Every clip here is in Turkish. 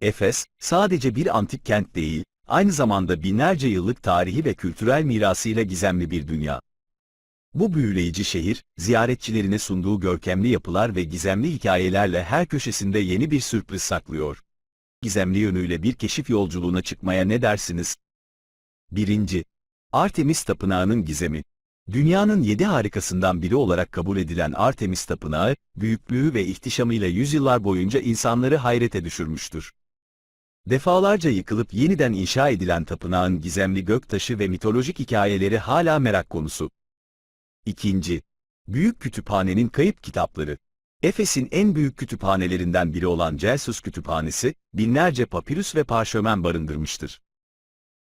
Efes, sadece bir antik kent değil, aynı zamanda binlerce yıllık tarihi ve kültürel mirasıyla gizemli bir dünya. Bu büyüleyici şehir, ziyaretçilerine sunduğu görkemli yapılar ve gizemli hikayelerle her köşesinde yeni bir sürpriz saklıyor. Gizemli yönüyle bir keşif yolculuğuna çıkmaya ne dersiniz? 1. Artemis Tapınağı'nın gizemi Dünyanın yedi harikasından biri olarak kabul edilen Artemis Tapınağı, büyüklüğü ve ihtişamıyla yüzyıllar boyunca insanları hayrete düşürmüştür. Defalarca yıkılıp yeniden inşa edilen tapınağın gizemli göktaşı ve mitolojik hikayeleri hala merak konusu. 2. Büyük Kütüphanenin Kayıp Kitapları Efes'in en büyük kütüphanelerinden biri olan Celsus Kütüphanesi, binlerce papirüs ve parşömen barındırmıştır.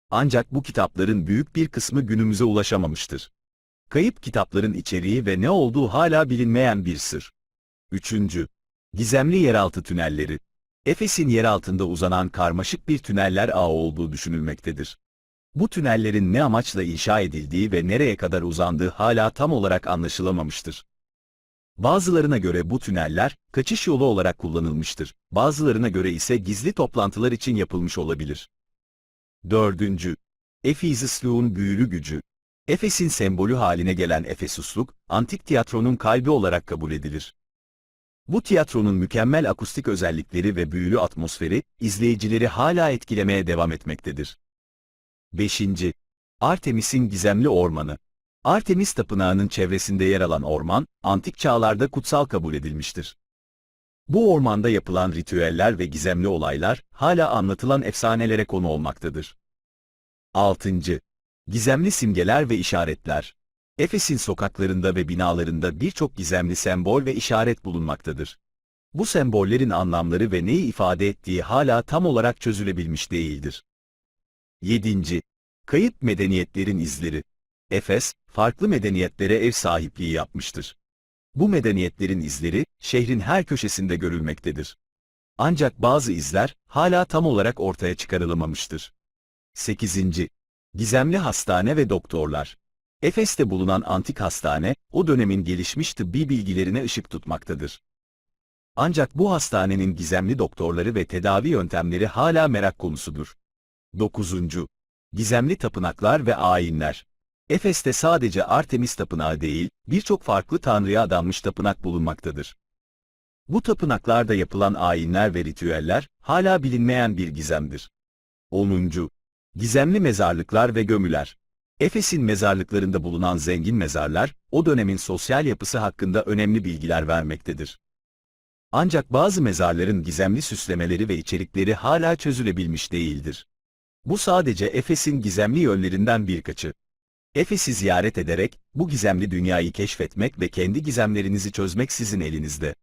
Ancak bu kitapların büyük bir kısmı günümüze ulaşamamıştır. Kayıp kitapların içeriği ve ne olduğu hala bilinmeyen bir sır. 3. Gizemli yeraltı tünelleri Efes'in yer altında uzanan karmaşık bir tüneller ağı olduğu düşünülmektedir. Bu tünellerin ne amaçla inşa edildiği ve nereye kadar uzandığı hala tam olarak anlaşılamamıştır. Bazılarına göre bu tüneller, kaçış yolu olarak kullanılmıştır, bazılarına göre ise gizli toplantılar için yapılmış olabilir. 4. Efizisluğun büyülü gücü Efes'in sembolü haline gelen Efesusluk, antik tiyatronun kalbi olarak kabul edilir. Bu tiyatronun mükemmel akustik özellikleri ve büyülü atmosferi, izleyicileri hala etkilemeye devam etmektedir. 5. Artemis'in gizemli ormanı Artemis Tapınağı'nın çevresinde yer alan orman, antik çağlarda kutsal kabul edilmiştir. Bu ormanda yapılan ritüeller ve gizemli olaylar, hala anlatılan efsanelere konu olmaktadır. 6. Gizemli simgeler ve işaretler Efes'in sokaklarında ve binalarında birçok gizemli sembol ve işaret bulunmaktadır. Bu sembollerin anlamları ve neyi ifade ettiği hala tam olarak çözülebilmiş değildir. 7. Kayıp medeniyetlerin izleri Efes, farklı medeniyetlere ev sahipliği yapmıştır. Bu medeniyetlerin izleri, şehrin her köşesinde görülmektedir. Ancak bazı izler, hala tam olarak ortaya çıkarılamamıştır. 8. Gizemli hastane ve doktorlar Efes'te bulunan antik hastane, o dönemin gelişmiş tıbbi bilgilerine ışık tutmaktadır. Ancak bu hastanenin gizemli doktorları ve tedavi yöntemleri hala merak konusudur. 9. Gizemli tapınaklar ve ayinler Efes'te sadece Artemis tapınağı değil, birçok farklı tanrıya adanmış tapınak bulunmaktadır. Bu tapınaklarda yapılan ayinler ve ritüeller, hala bilinmeyen bir gizemdir. 10. Gizemli mezarlıklar ve gömüler Efes'in mezarlıklarında bulunan zengin mezarlar, o dönemin sosyal yapısı hakkında önemli bilgiler vermektedir. Ancak bazı mezarların gizemli süslemeleri ve içerikleri hala çözülebilmiş değildir. Bu sadece Efes'in gizemli yönlerinden birkaçı. Efes'i ziyaret ederek, bu gizemli dünyayı keşfetmek ve kendi gizemlerinizi çözmek sizin elinizde.